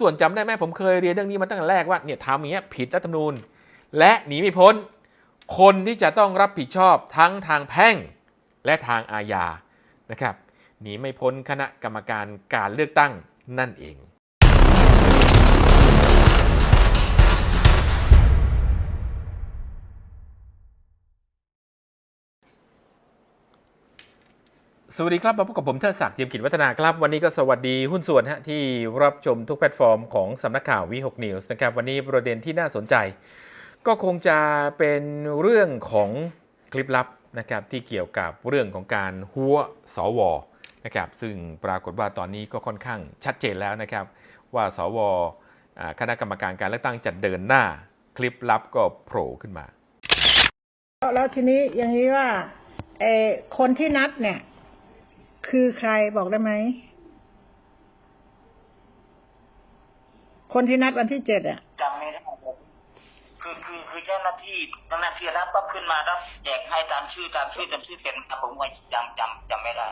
ส่วนจำได้ไหมผมเคยเรียนเรื่องนี้มาตั้งแต่แรกว่าเนี่ยทำอย่างเงี้ยผิดรัฐธรรมนูญ และหนีไม่พ้น คนที่จะต้องรับผิดชอบทั้งทางแพ่งและทางอาญานะครับหนีไม่พ้นคณะกรรมการการเลือกตั้งนั่นเอง สวัสดีครับมาพบกับผมเทิดศักดิ์จิมกิจวัฒนาครับ วันนี้ก็สวัสดีหุ้นส่วนฮะที่รับชมทุกแพลตฟอร์มของสำนักข่าววิหกนิวส์นะครับวันนี้ประเด็นที่น่าสนใจ ก็คงจะเป็นเรื่องของคลิปลับนะครับที่เกี่ยวกับเรื่องของการหัวสวนะครับซึ่งปรากฏว่าตอนนี้ก็ค่อนข้างชัดเจนแล้วนะครับ ว่าสวอ่าคณะกรรมการการเลือกตั้งจะเดินหน้าคลิปลับก็โผล่ขึ้นมา แล้วแล้วทีนี้อย่างนี้ว่าเออคนที่นัดเนี่ย คือใครบอกได้ไหม คนที่นัดวันที่เจ็ดอะจำไม่ได้เลยคือคือคือเจ้าหน้าที่เจ้าหน้าที่รับปั๊บขึ้นมารับแจกให้ตามชื่อตามชื่อตามชื่อเซ็นมาผมก็ยังจำจำไม่ได้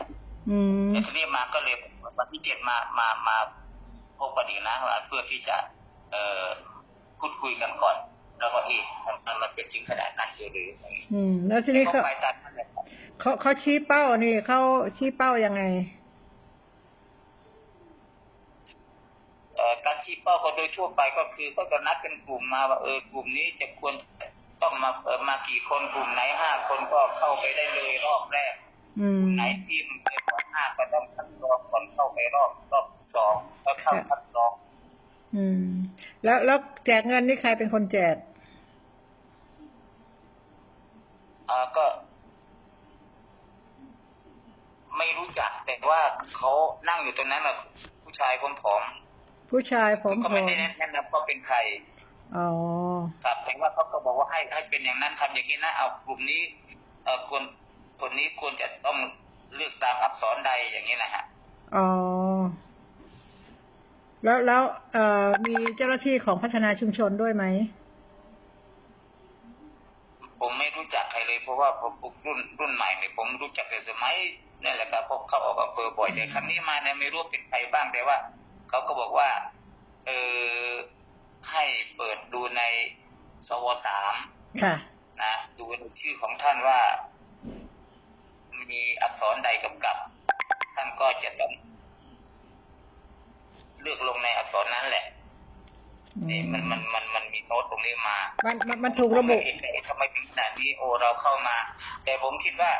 อืมแต่ทีนี้มาก็เลยวันที่เจ็ดมามามาพบปฏินะว่าเพื่อที่จะ เอ่อพูดคุยกันก่อน แล้วก็เอ๊ะมันมันเป็นจริงขนาดนั้นเชียวหรืออืม แล้วทีนี้เขาเขาไปตัดนั่นแหละครับเขาเขาชี้เป้านี่เขาชี้เป้ายังไงเอ่อการชี้เป้าก็โดยทั่วไปก็คือก็จะนัดเป็นกลุ่มมาว่าเออกลุ่มนี้จะควรต้องมาเออมากี่คนกลุ่มไหนห้าคนก็เข้าไปได้เลยรอบแรกอืมไหนที่มันเป็นรอบห้าก็ต้องคัดกรองก่อนเข้าไปรอบรอบสองแล้วเข้าคัดกรองอืม แล้วแล้วแจกเงินนี่ใครเป็นคนแจก อ่า ก็ไม่รู้จักแต่ว่าเขานั่งอยู่ตรงนั้นน่ะผู้ชายผอมผู้ชายผๆมก็ผไม่มได้แนะนำว่าเป็นใครอ๋อครับแต่ว่าเขาก็บอกว่าให้ให้เป็นอย่างนั้นทำอย่างนี้นะเอากลุ่มนี้ เอ่อควรคนนี้ควรจะต้องเลือกตามอักษรใดอย่างนี้นะฮะอ๋อแล้วแล้วเอ่อมีเจ้าหน้าที่ของพัฒนาชุมชนด้วยไหม ผมไม่รู้จักใครเลยเพราะว่าผมรุ่นรุ่นใหม่เนี่ยผมรู้จักแต่สมัยนั่นแหละครับพวกเขาออกอำเภอบ่อยแต่ครั้งนี้มาเนี่ยไม่รู้เป็นใครบ้างแต่ว่าเขาก็บอกว่า เออให้เปิดดูในสวสามค่ะนะดูในชื่อของท่านว่า มีอักษรใดกำกับ ท่านก็จะต้องเลือกลงในอักษรนั้นแหละ นี่มันมันมันมันมีโน้ตตรงนี้มา มันมันมันถูกระบุผมเลยเอ๊ะทำไมถึงขนาดนี้โอเราเข้ามา แต่ผมคิดว่า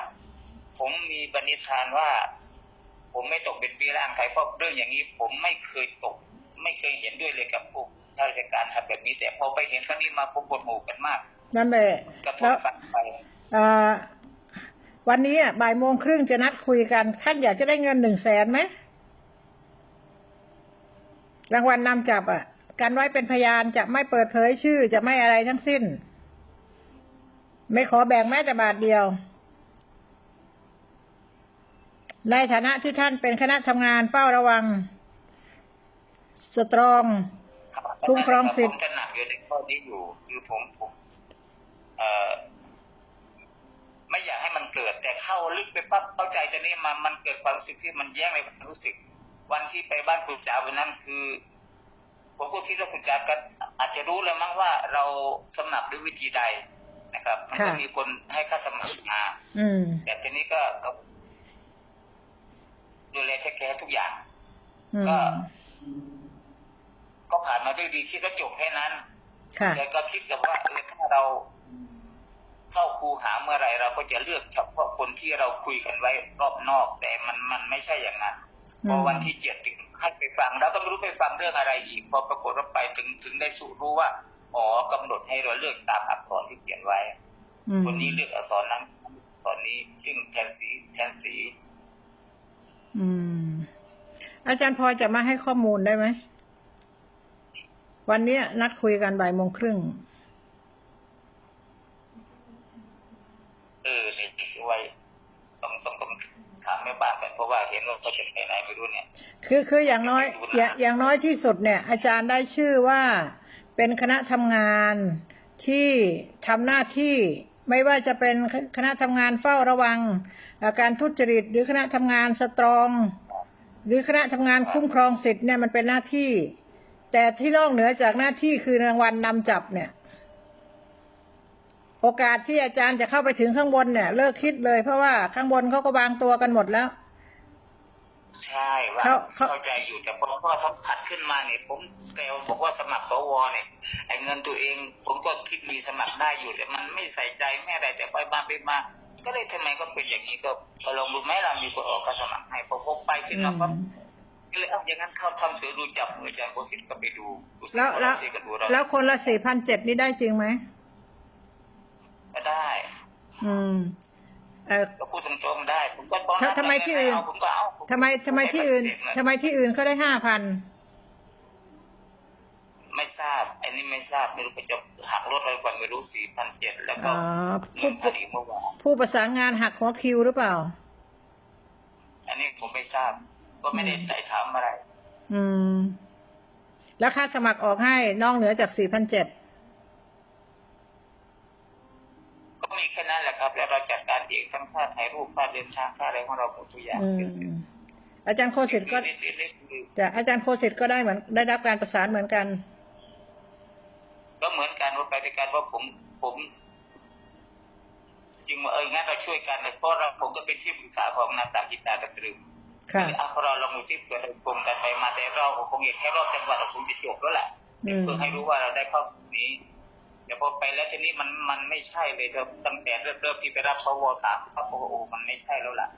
ผมมีบันิธานว่า ผมไม่ตกเป็นปีร่างใครเพราะเรื่องอย่างนี้ ผมไม่เคยตก ไม่เคยเห็นด้วยเลยกับพวกข้าราชการทำแบบนี้แต่พอไปเห็นครั้งนี้มาผมปวดหมู่กันมาก นั่นแหละกระทแล้บวฝันไปเอ่อวันนี้อะบ่ายโมงครึ่งจะนัดคุยกันท่านอยากจะได้เงินหนึ่งแสนไหมรางวัลนำจับอะ กันไว้เป็นพยานจะไม่เปิดเผยชื่อจะไม่อะไรทั้งสิ้น ไม่ขอแบ่งแม้แต่บาทเดียว ในฐานะที่ท่านเป็นคณะทำงานเฝ้าระวัง สตรองคุ้มครองสิทธิ์ผมจะหนักอยู่ในข้อนี้อยู่คือผมผมเอ่อไม่อยากให้มันเกิด แต่เข้าลึกไปปั๊บเข้าใจตอนนี้มันมันเกิดความรู้สึกที่มันแย่งในความรู้สึก วันที่ไปบ้านคุณจ๋าวันนั้นคือ ผมก็คิดว่าคุณจ๋าก็อาจจะรู้แล้วมั้งว่าเราสมัครด้วยวิธีใดนะครับมันก็ค่ะมีคนให้ค่าสมัครมาอืมแต่ทีนี้ก็ก็ดูแลเทคแคร์ทุกอย่างอืมก็ ก็ผ่านมาด้วยดีคิดว่าจบแค่นั้นค่ะแต่ก็คิดกับว่าเออถ้าเราเข้าคูหาเมื่อไหรเราก็จะเลือกเฉพาะคนที่เราคุยกันไว้รอบนอก แต่มันมันไม่ใช่อย่างนั้นอืมพอวันที่เจ็ดถึง ให้ไปฟังแล้วก็ไม่รู้ไปฟังเรื่องอะไรอีก พอปรากฏว่าไปถึงถึงได้สู่รู้ว่าอ๋อกำหนดให้เราเลือกตามอักษรที่เขียนไว้อืมคนนี้เลือกอักษรนั้นตอนนี้ซึ่งแทนสีแทนสี อืม อาจารย์พอจะมาให้ข้อมูลได้ไหมวันเนี้ยนัดคุยกันบ่ายโมงครึ่งเออเนี่ยที่ไว้ต้องต้องต้อง ถามแม่บ้านกันเพราะว่าเห็นว่าเขาจะไปไหนไม่รู้เนี่ย คือคืออย่างน้อยอย่างอย่างน้อยที่สุดเนี่ย อาจารย์ได้ชื่อว่าเป็นคณะทำงานที่ทำหน้าที่ไม่ว่าจะเป็นคณะทำงานเฝ้าระวังอ่อการทุจริตหรือคณะทำงานสตรอง หรือคณะทำงานคุ้มครองสิทธิ์เนี่ยมันเป็นหน้าที่ แต่ที่นอกเหนือจากหน้าที่คือรางวัลนำจับเนี่ย โอกาสที่อาจารย์จะเข้าไปถึงข้างบนเนี่ย เลิกคิดเลย เพราะว่าข้างบนเขาก็วางตัวกันหมดแล้ว ใช่ว่าเขาเขาเข้าใจอยู่แต่พอพ่อเขาผัดขึ้นมาเนี่ยผมแกบอกว่าสมัครสวเนี่ยไอ้เงินตัวเอง ผมก็คิดมีสมัครได้อยู่ แต่มันไม่ใส่ใจไม่อะไรแต่ไปมาไปมาก็เลยทำไมก็เป็นอย่างนี้ก็ก็ลองดูไหมเรามีคนออกก็สมัครให้พอพบไปขึ้นมาปั๊บก็เลยเอ้าอย่างนั้นเข้าทำเสือดูจับมืออาจารย์โคสิตก็ไปดูดูสิแล้วแล้วสิก็ดูเราแล้วคนละสี่พันเจ็ดนี่ได้จริงไหมก็ได้ อืม เออก็พูดตรงๆได้ ผมก็ตอนนั้นทำไมที่อื่นเอาผมก็เอาทำไมทำไมที่อื่นทำไมที่อื่นเขาได้ห้าพันไม่ทราบ อันนี้ไม่ทราบไม่รู้ไปจะหักลดอะไรก่อนไม่รู้สี่พันเจ็ดแล้วก็อ๋อเงิผู้นคดีเมื่อวานผู้ประสานงานหักหัวคิวหรือเปล่า อันนี้ผมไม่ทราบ ก็ไม่ได้ไต่ถามอะไร อืม แล้วค่าสมัครออกให้นอกเหนือจากสี่พันเจ็ด ก็ มีแค่นั้นแหละครับ แล้วเราจัดการเองทั้งค่าถ่ายรูปค่าเดินทางค่าอะไรของเราหมดทุกอย่างอืมอาจารย์โคสิตก็นิดๆเล็กๆคือจะอาจารย์โคสิตก็ได้เหมือนได้รับการประสานเหมือนกัน ก็เหมือนกันว่าไปด้วยกันว่าผมผมจึงว่าเอองั้นเราช่วยกันเลยเพราะเราผมก็เป็นที่ปรึกษาของนางสาวจิตตากระตรึมค่ะอะพอเราลองดูที่เกิดอะไรกลมกันไปมาแต่เราคงอยากแค่รอบจังหวัดเราคงจะจบแล้วแหละอืมเพื่อให้รู้ว่าเราได้เข้ากลุ่มนี้ แต่พอไปแล้วทีนี้มันมันไม่ใช่เลยครับตั้งแต่เริ่มเริ่มที่ไปรับสวสามครับโอ้โหมันไม่ใช่แล้วล่ะ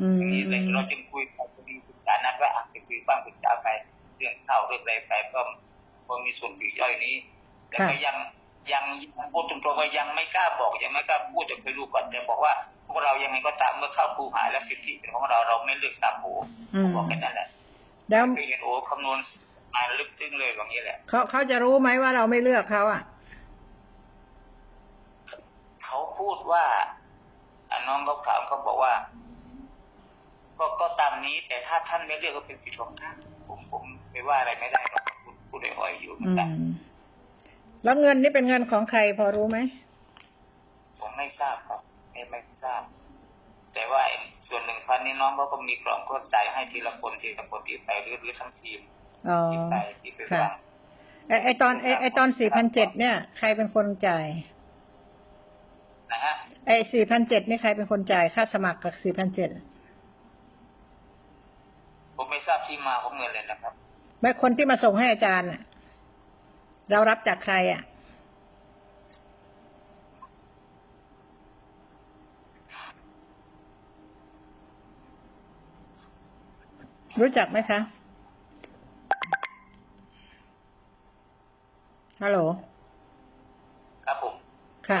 อืมอย่างนี้เลยเราจึงคุยกันพอดีปรึกษานัดว่าอะไปคุยบ้างปรึกษาไปเรื่องเข้าเรื่องอะไรไปก็พอมีส่วนปลีกย่อยนี้แต่ก็ยังยังยังพูดตรงๆว่ายังไม่กล้าบอกยังไม่กล้าพูดจะไปดูก่อนแต่บอกว่าพวกเรายังไงก็ตามเมื่อเข้าคูหาและสิทธิเป็นของเราเราไม่เลือกตามโผอืมบอกแค่นั้นแหละแล้วไปเห็นโอ้คำนวณมาลึกซึ้งเลยแบบนี้แหละเขาเขาจะรู้ไหมว่าเราไม่เลือกเขาอะ เขาพูดว่าอะน้องเขาถามเขาบอกว่า ก็ก็ตามนี้ แต่ถ้าท่านไม่เลือกก็เป็นสิทธิ์ของท่านผมผมไม่ว่าอะไรไม่ได้หรอกพูดพูดอ่อยๆอยู่เหมืออืนกันมแล้วเงินนี่เป็นเงินของใครพอรู้ไหมผมไม่ทราบครับไม่ไม่ทราบ แต่ว่าไอ้ส่วนหนึ่งพันนี้น้องเขาก็มีกล่องก็จ่ายให้ทีละคนทีละคนที่ไปหรือหรือทั้งทีมอ๋อที่ไปที่ไปค่ะวางไอไอตอนไอไอตอนสี่พันเจ็ดเนี่ย ใครเป็นคนจ่าย นะฮะไอสี่พันเจ็ดนี่ใครเป็นคนจ่ายค่าสมัครกับสี่พันเจ็ดผมไม่ทราบที่มาของเงินเลยนะครับแม่คนที่มาส่งให้อาจารย์น่ะเรารับจากใครอะรู้จักไหมคะ ฮัลโหล ครับผม ค่ะ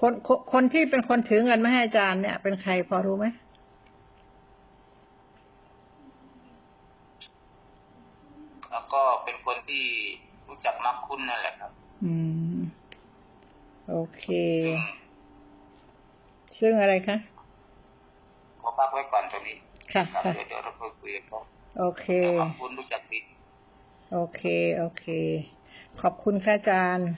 คนคนคนที่เป็นคนถือเงินมาให้อาจารย์เนี่ย เป็นใครพอรู้ไหมแล้วก็เป็นคนที่รู้จักมักคุ้นนั่นแหละครับ อืม โอเค ซึ่งซึ่งอะไรคะขอพักไว้ก่อนตรงนี้ค่ะครับค่ะเดี๋ยวเดี๋ยวเราค่อยคุยกันครับโอเคแต่มักคุ้นรู้จักดีโอเค โอเค ขอบคุณค่ะอาจารย์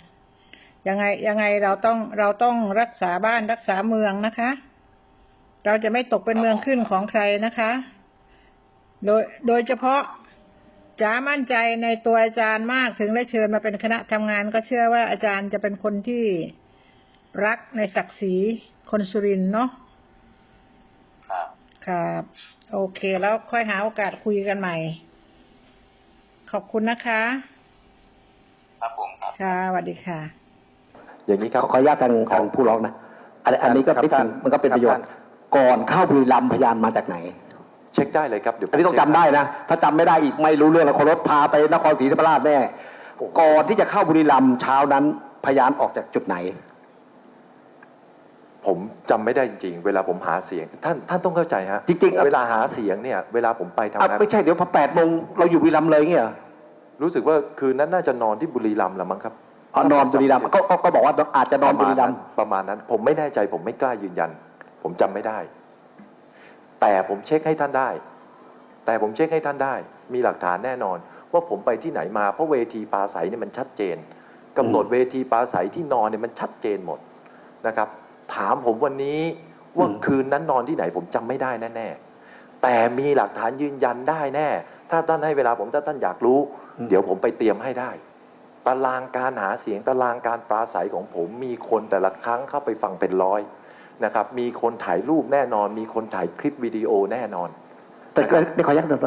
ยังไงยังไงเราต้องเราต้องรักษาบ้านรักษาเมืองนะคะ เราจะไม่ตกเป็นเมืองขึ้นของใครนะคะ โดยโดยเฉพาะจ๋ามั่นใจในตัวอาจารย์มากถึงได้เชิญมาเป็นคณะทำงาน ก็เชื่อว่าอาจารย์จะเป็นคนที่รักในศักดิ์ศรีคนสุรินทร์เนาะครับครับโอเค แล้วค่อยหาโอกาสคุยกันใหม่ ขอบคุณนะคะ ครับผมครับค่ะสวัสดีค่ะ อย่างนี้ครับขออนุญาตทางทางผู้ร้องนะอันอันนี้ก็ครับนิดหนึ่งท่านมันก็เป็นประโยชน์ครับก่อนเข้าบุรีรัมย์พยานมาจากไหน เช็คได้เลยครับเดี๋ยวผมอันนี้ต้องเช็จำคได้นะ ถ้าจำไม่ได้อีกไม่รู้เรื่องแล้วคนรถพาไปนครศรีธรรมราชแน่ก่อนที่จะเข้าบุรีรัมย์เช้านั้นพยานออกจากจุดไหน ผมจำไม่ได้จริง ๆ เวลาผมหาเสียง ท่านท่านต้องเข้าใจฮะจริงๆอะเวลาหาเสียงเนี่ยเวลาผมไปทำอะงานไม่ใช่เดี๋ยวพอแปดโมงเราอยู่บุรีรัมย์เลยเงี้ยเหรอรู้สึกว่าคืนนั้นน่าจะนอนที่บุรีรัมย์ละมั้งครับ อ๋อนอนบุรีรัมย์ก็ก็ก็บอกว่าอาจจะนอนบุรีรัมย์ประมาณนั้น ผมไม่แน่ใจผมไม่กล้ายืนยัน ผมจำไม่ได้ แต่ผมเช็คให้ท่านได้ แต่ผมเช็คให้ท่านได้ มีหลักฐานแน่นอน ว่าผมไปที่ไหนมาเพราะเวทีปราศัยเนี่ยมันชัดเจนกำหนดเวทีปราศัยที่นอนเนี่ยมันชัดเจนหมดนะครับ ถามผมวันนี้ว่าคืนนั้นนอนที่ไหนผมจำไม่ได้แน่ๆแต่มีหลักฐานยืนยันได้แน่ ถ้าท่านให้เวลาผมถ้าท่านอยากรู้ เดี๋ยวผมไปเตรียมให้ได้ ตารางการหาเสียงตารางการปราศัยของผม มีคนแต่ละครั้งเข้าไปฟังเป็นร้อยนะครับมีคนถ่ายรูปแน่นอน มีคนถ่ายคลิปวิดีโอแน่นอน แต่ก็ไม่ขอยักหน่อย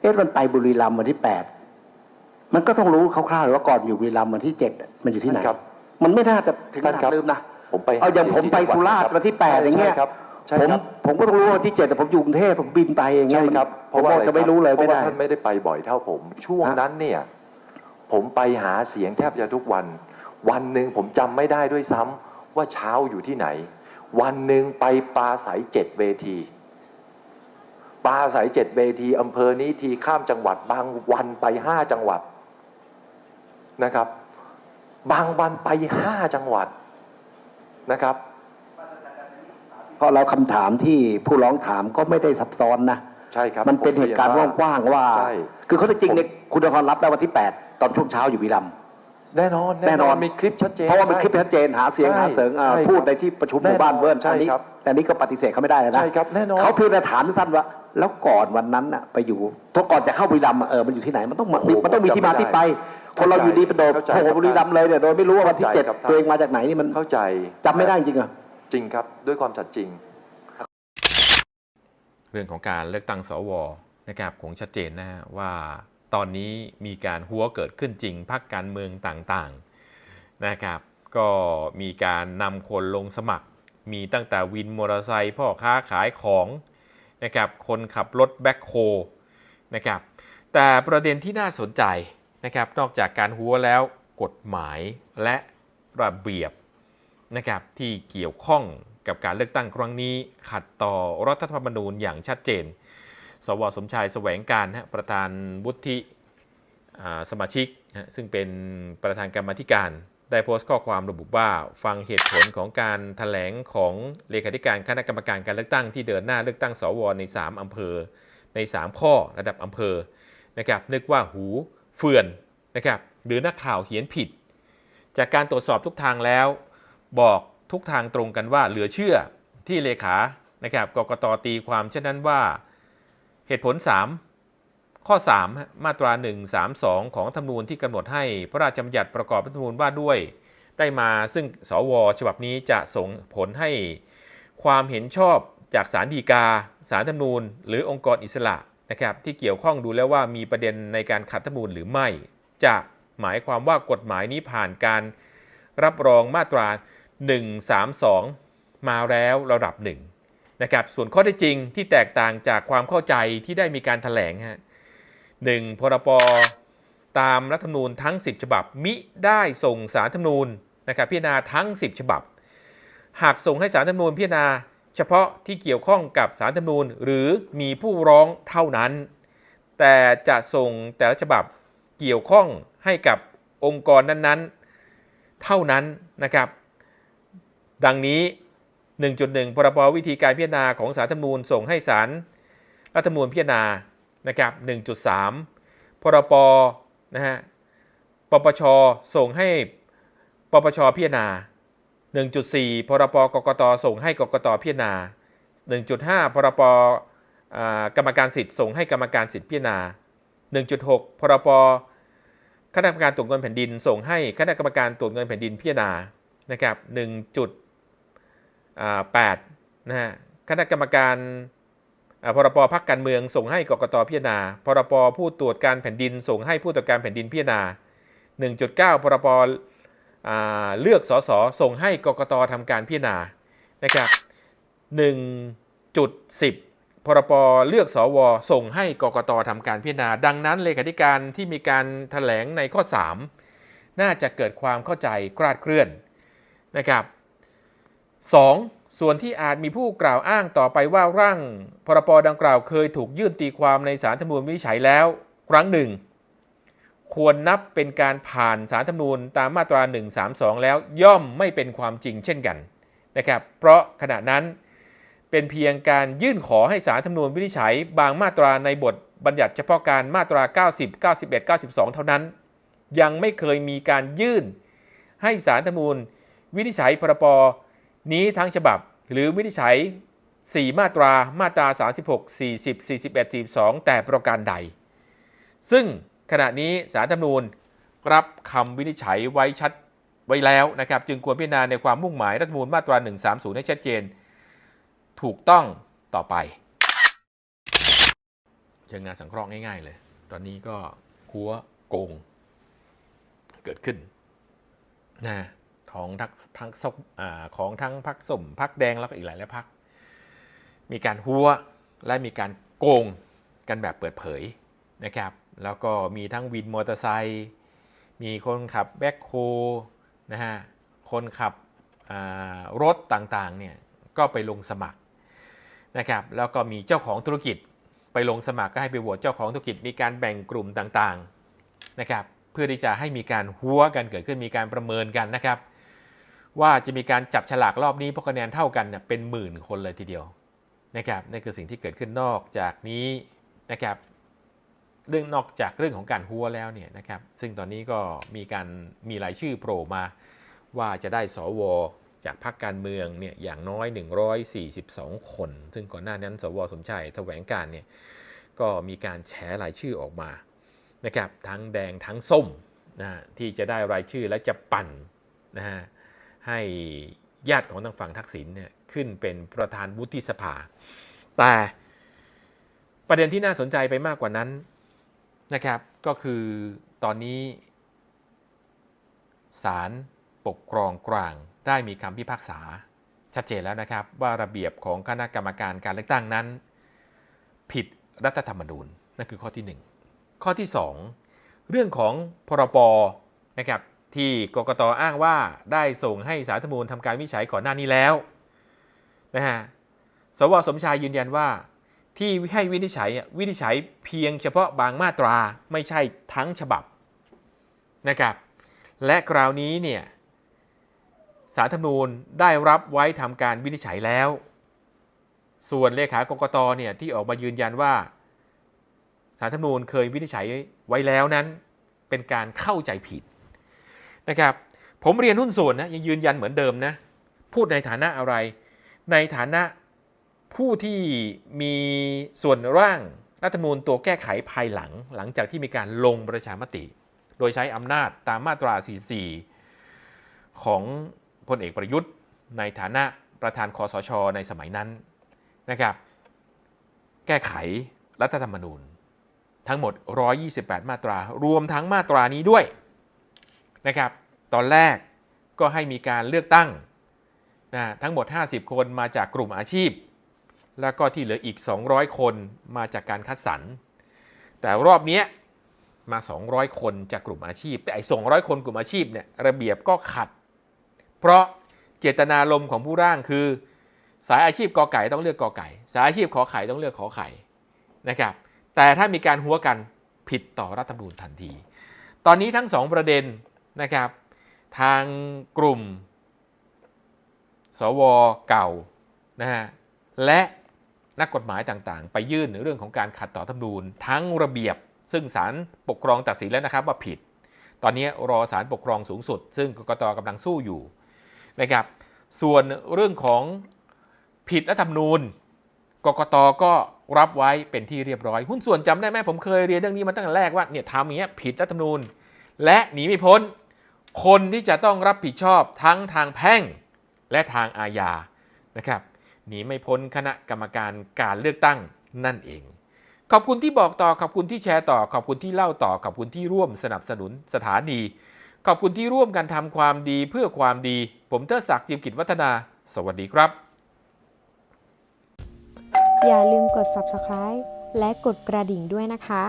เอ๊ะมันไปบุรีรัมย์วันที่แปดมันก็ต้องรู้คร่าวๆเลยว่าก่อนอยู่บุรีรัมย์วันที่เจ็ดมันอยู่ที่ไหนท่านครับ มันไม่น่าจะถึงขท่านนาครับดลืมนะผมไปเอาอย่างผมไปสุราษฎร์วันที่แปดอย่างเงี้ยใช่ครับใช่ผมครับผมก็ต้องรู้ว่าวันที่เจ็ดแต่ผมอยู่กรุงเทพผมบินไปอย่างเงี้ใช่ยครับเพราะว่าจะไม่รู้เลยเพไม่ราะว่าได้ท่านไม่ได้ไปบ่อยเท่าผม ช่วงฮะนั้นเนี่ย ผมไปหาเสียงแทบจะทุกวัน วันหนึ่งผมจำไม่ได้ด้วยซ้ำว่าเช้าอยู่ที่ไหน วันหนึ่งไปปลาใสเจ็ดเวทีปลาใสเจ็ดเวทีอำเภอนี้ทีข้ามจังหวัด บางวันไปห้าจังหวัดนะครับ บางวันไปห้าจังหวัดนะครับเพราะแล้วคำถามที่ผู้ร้องถามก็ไม่ได้ซับซ้อนนะ ใช่ครับ มันเป็นเหตุการณ์ผมกว้างๆว่าใช่คือเขาจะจริงเนี่ยคุณนครรับแล้ววันที่8ต อนช่วงเช้าอยู่บุรีรัมย์ แน่นอนแน่นอน มีคลิปชัดเจนเพราะว่ามันใช่คลิปชัดเจนหาเสียงใช่หาเสียงอ่าใช่ครับพูดในที่ประชุมหมู่บ้านแน่นอนเวิร์นใช่อันนี้ครับแต่นี่ก็ปฏิเสธเขาไม่ได้แล้วนะใช่ครับแน่นอน เขาเพียงแต่ถามสั้นๆว่า แล้วก่อนวันนั้นน่ะไปอยู่ถ้าก่อนจะเข้าบุรีรัมย์อะเออมันอยู่ที่ไหนมันต้องมาโอ้โหมันต้องมีที่มาที่ไปเข้าใจคนเราอยู่ดีเป็นโดดเข้าใจโผล่ครับบุรีรัมย์เลยเนี่ยโดยไม่รู้ว่าวันที่เข้าใจเจ็ดครับท่าน ตัวเองมาจากไหนนี่มันเข้าใจจำไม่ได้จริงๆเหรอจริงครับด้วยความสัตย์จริง เรื่องของการเลือกตั้งสวนะครับคงชัดเจนนะฮะว่า ตอนนี้มีการหัวเกิดขึ้นจริงพักการเมืองต่างๆนะครับ ก็มีการนำคนลงสมัคร มีตั้งแต่วินมอเตอร์ไซค์พ่อค้าขายของนะครับคนขับรถแบ็คโฮนะครับแต่ประเด็นที่น่าสนใจนะครับนอกจากการหัวแล้วกฎหมายและระเบียบนะครับที่เกี่ยวข้องกับการเลือกตั้งครั้งนี้ขัดต่อรัฐธรรมนูญอย่างชัดเจน สวสมชายแสวงการฮะประธานวุฒิสมาชิกฮะซึ่งเป็นประธานกรรมธิการ ได้โพสต์ข้อความระบุว่า ฟังเหตุผลของการถแถลงของเลขาธิการคณะกรรมการการเลือกตั้งที่เดินหน้าเลือกตั้งสวใน 3 อำเภอ ใน 3 ข้อระดับอำเภอนะครับนึกว่าหูเฟื่อนนะครับหรือนักข่าวเขียนผิด จากการตรวจสอบทุกทางแล้ว บอกทุกทางตรงกันว่าเหลือเชื่อที่เลขานะครับกกตตีความเช่นนั้นว่า เหตุผล 3 ข้อ 3 มาตรา 132 ของธรรมนูญที่กำหนดให้พระราชบัญญัติประกอบรัฐธรรมนูญว่าด้วย ได้มาซึ่งสวฉบับนี้จะส่งผลให้ความเห็นชอบจากสารดีกาสารธรรมนูญ หรือองค์กรอิสระนะครับที่เกี่ยวข้องดูแล้วว่ามีประเด็นในการขัดธรรมนูญหรือไม่ จะหมายความว่ากฎหมายนี้ผ่านการรับรองมาตรา 132 มาแล้วระดับหนึ่ง นะครับส่วนข้อได้จริงที่แตกต่างจากความเข้าใจที่ได้มีการถแถลงฮะหนึ่งพรปตามรัฐธรรมนูญทั้ง 10 ฉบับ มิได้ส่งสารธรรมนูญนะครับพิจารณาทั้ง 10 ฉบับ หากส่งให้สารธรรมนูญพิจารณา เฉพาะที่เกี่ยวข้องกับสารธรรมนูญ หรือมีผู้ร้องเท่านั้น แต่จะส่งแต่ละฉบับเกี่ยวข้องให้กับองค์กรนั้นๆ เท่านั้นนะครับ ดังนี้ 1.1 พรบวิธีการพิจารณาของสารธรรมนูญส่งให้ศาลรัฐธรรมนูญพิจารณานะครับ 1.3 พรปนะฮะ ปปช ส่งให้ปปชพิจารณา 1.4 พรปกกต ส่งให้กกตพิจารณา 1.5 พรปอ่ากรรมการสิทธิ์ส่งให้กรรมการสิทธิ์พิจารณา 1.6 พรปคณะกรรมการตรวจเงินแผ่นดิน ส่งให้คณะกรรมการตรวจเงินแผ่นดินพิจารณา นะครับ 1 8นะฮะคณะกรรมการพรปพักการเมืองส่งให้กกตพิจารณา พรปผู้ตรวจการแผ่นดิน ส่งให้ผู้ตรวจการแผ่นดินพิจารณา 1.9 พรปเลือกสสส่งให้กกตทำการพิจารณานะครับ1.10 พรปเลือกสว ส่งให้กกตทำการพิจารณา ดังนั้นเลขาธิการที่มีการแถลงในข้อ 3 น่าจะเกิดความเข้าใจคลาดเคลื่อนนะครับ 2. ส่วนที่อาจมีผู้กล่าวอ้างต่อไปว่าร่างพรปดังกล่าวเคยถูกยื่นตีความในสารธรรมนูญวินิจฉัยแล้ว ครั้งหนึ่ง ควรนับเป็นการผ่านสารธรรมนูญตามมาตรา 132 แล้วย่อมไม่เป็นความจริงเช่นกันนะครับเพราะขณะนั้นเป็นเพียงการยื่นขอให้สารธรรมนูญวินิจฉัย บางมาตราในบทบัญญัติเฉพาะการมาตรา 90 91 92 เท่านั้น ยังไม่เคยมีการยื่น ให้สารธรรมนูญวินิจฉัยพรป นี้ทั้งฉบับหรือวินิจฉัย 4 มาตรามาตรา 36 40 41 42 แต่ประการใด ซึ่งขณะนี้สารธรรมนูญรับคำวินิจฉัยไว้ชัดไว้แล้วนะครับ จึงควรพิจารณาในความมุ่งหมายรัฐธรรมนูญมาตรา 130 ให้ชัดเจน ถูกต้องต่อไปเชิงงานสังเคราะห์ง่าย ๆ เลย ตอนนี้ก็หัวโกง เกิดขึ้นนะ ของทั้งพักส้มอาของทั้งพักสมพักแดงแล้วก็อีกหลายหลายพัก มีการหัวและมีการโกงกันแบบเปิดเผยนะครับ แล้วก็มีทั้งวินมอเตอร์ไซค์มีคนขับแบ็คโฮนะฮะคนขับรถต่างๆเนี่ยก็ไปลงสมัครนะครับแล้วก็มีเจ้าของธุรกิจไปลงสมัครก็ให้ไปโหวตเจ้าของธุรกิจมีการแบ่งกลุ่มต่างๆนะครับเพื่อที่จะให้มีการหัวกันเกิดขึ้นมีการประเมินกันนะครับ ว่าจะมีการจับฉลากรอบนี้เพราะคะแนนเท่ากันเนี่ยเป็นหมื่นคนเลยทีเดียวนะครับนั่นคือสิ่งที่เกิดขึ้นนอกจากนี้นะครับเรื่องนอกจากเรื่องของการหัวแล้วเนี่ยนะครับ ซึ่งตอนนี้ก็มีการมีรายชื่อโผล่มา ว่าจะได้สวจากพรรคการเมืองเนี่ยอย่างน้อย 142 คน ซึ่งก่อนหน้านั้น สวสมชัยแสวงการเนี่ยก็มีการแฉรายชื่อออกมานะครับทั้งแดงทั้งส้มนะที่จะได้รายชื่อและจะปั่นนะฮะ ให้ญาติของทางฝั่งทักษิณเนี่ยขึ้นเป็นประธานวุฒิสภา แต่ประเด็นที่น่าสนใจไปมากกว่านั้นนะครับ ก็คือตอนนี้ศาลปกครองกลางได้มีคำพิพากษาชัดเจนแล้วนะครับว่าระเบียบของคณะกรรมการการเลือกตั้งนั้น ผิดรัฐธรรมนูญนั่นคือข้อที่ 1 ข้อที่ 2 เรื่องของพรบนะครับ ที่กกตอ้างว่าได้ส่งให้สารธรรมนูญทำการวินิจฉัยก่อนหน้านี้แล้วนะฮะสวสมชายยืนยันว่า ที่ให้วินิจฉัยวินิจฉัยเพียงเฉพาะบางมาตราไม่ใช่ทั้งฉบับนะครับและคราวนี้เนี่ยสารธรรมนูญได้รับไว้ทำการวินิจฉัยแล้ว ส่วนเลขากกตเนี่ยที่ออกมายืนยันว่าสารธรรมนูญเคยวินิจฉัยไว้แล้วนั้น เป็นการเข้าใจผิด นะครับ ผมเรียนหุ้นส่วนนะยังยืนยันเหมือนเดิมนะ พูดในฐานะอะไร ในฐานะผู้ที่มีส่วนร่างรัฐธรรมนูญตัวแก้ไขภายหลัง หลังจากที่มีการลงประชามติ โดยใช้อำนาจตามมาตรา 44 ของพลเอกประยุทธ์ ในฐานะประธานคอสชในสมัยนั้นนะครับ แก้ไขรัฐธรรมนูญ ทั้งหมด 128 มาตรา รวมทั้งมาตรานี้ด้วย นะครับ ตอนแรกก็ให้มีการเลือกตั้งนะทั้งหมด 50 คนมาจากกลุ่มอาชีพ แล้วก็ที่เหลืออีก 200 คนมาจากการคัดสรร แต่รอบนี้มา 200 คนจากกลุ่มอาชีพ แต่ไอ้200 คนกลุ่มอาชีพเนี่ยระเบียบก็ขัด เพราะเจตนารมณ์ของผู้ร่างคือ สายอาชีพกอไก่ต้องเลือกกอไก่ สายอาชีพขอไข่ต้องเลือกขอไข่นะครับ แต่ถ้ามีการหัวกันผิดต่อรัฐธรรมนูญทันที ตอนนี้ทั้งสองประเด็น นะครับ ทางกลุ่ม สวเก่านะฮะและนักกฎหมายต่างๆ ไปยื่นเรื่องของการขัดต่อธรรมนูญทั้งระเบียบ ซึ่งศาลปกครองตัดสินแล้วนะครับว่าผิด ตอนนี้รอศาลปกครองสูงสุด ซึ่งกกตกำลังสู้อยู่นะครับส่วนเรื่องของผิดรัฐธรรมนูญกกตก็รับไว้เป็นที่เรียบร้อย หุ้นส่วนจำได้ไหมผมเคยเรียนเรื่องนี้มาตั้งแต่แรกว่าเนี่ยทำอย่างเงี้ยผิดรัฐธรรมนูญ และหนีไม่พ้น คนที่จะต้องรับผิดชอบทั้งทางแพ่งและทางอาญานะครับหนีไม่พ้นคณะกรรมการการเลือกตั้งนั่นเอง ขอบคุณที่บอกต่อขอบคุณที่แชร์ต่อ ขอบคุณที่เล่าต่อ ขอบคุณที่ร่วมสนับสนุนสถานี ขอบคุณที่ร่วมกันทำความดีเพื่อความดี ผมเทดศักดิ์จิมกิจวัฒนา สวัสดีครับ อย่าลืมกด subscribe และกดกระดิ่งด้วยนะคะ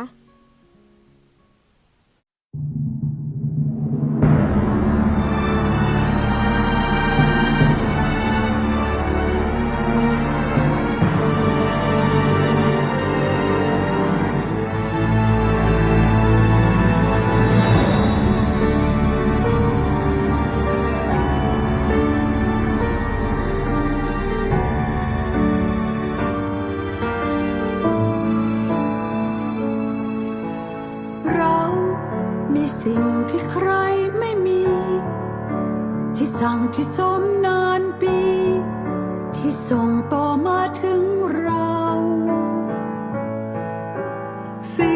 ศิ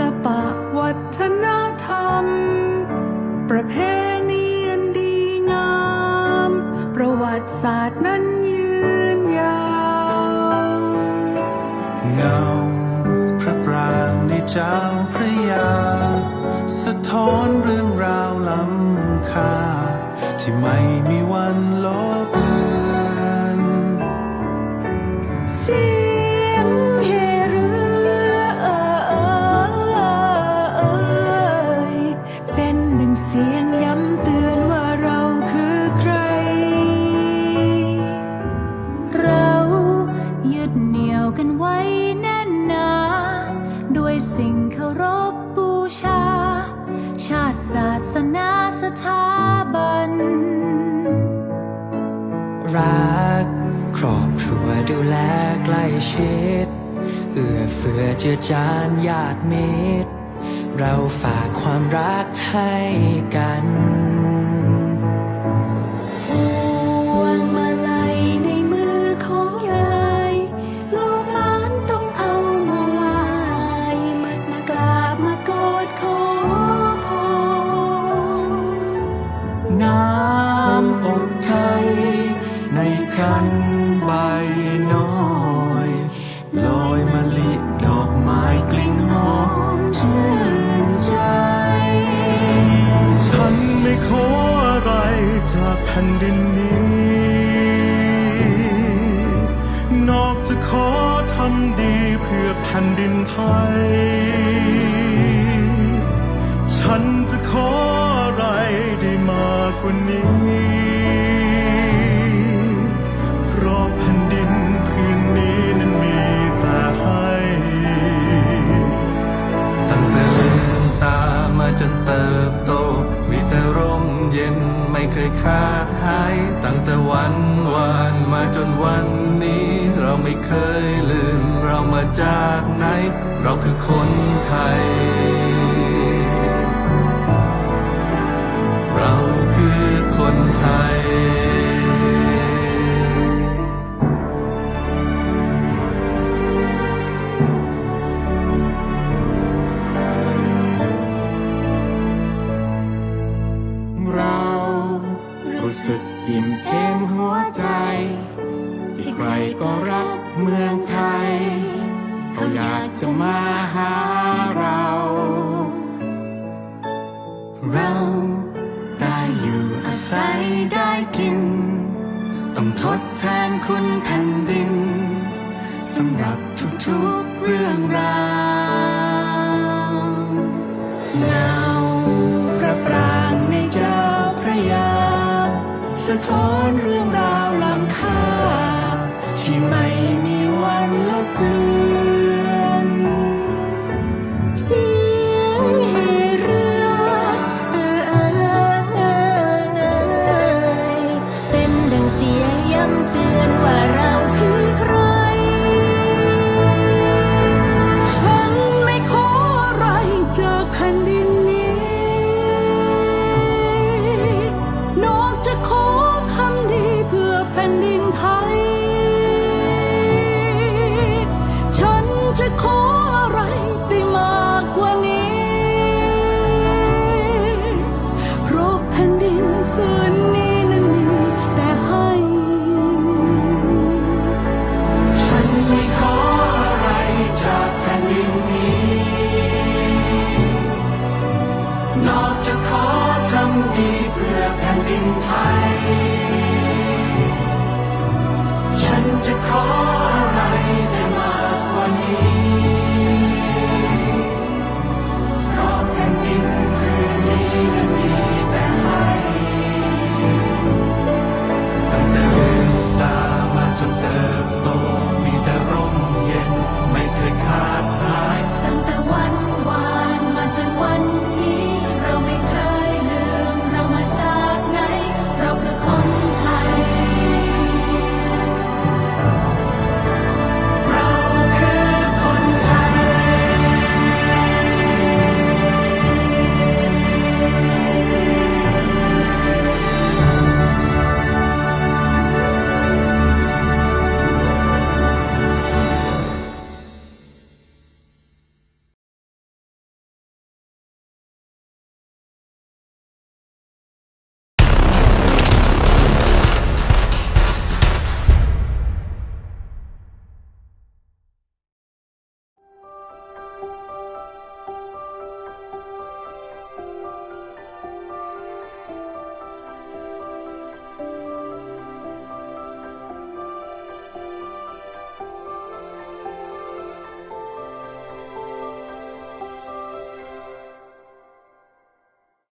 ลปะวัฒนธรรม ประเพณีอันดีงาม ประวัติศาสตร์ สนาสถาบัน รัก ครอบครัวดูแลใกล้ชิด เอื้อเฟื้อเจือจานญาติมิตร เราฝากความรักให้กัน จากแผ่นดินนี้ นอกจะขอทำดีเพื่อแผ่นดินไทย ฉันจะขออะไรได้มากกว่านี้ ขาดหายตั้งแต่วันวานมาจนวันนี้ เราไม่เคยลืมเรามาจากไหน เราคือคนไทย you might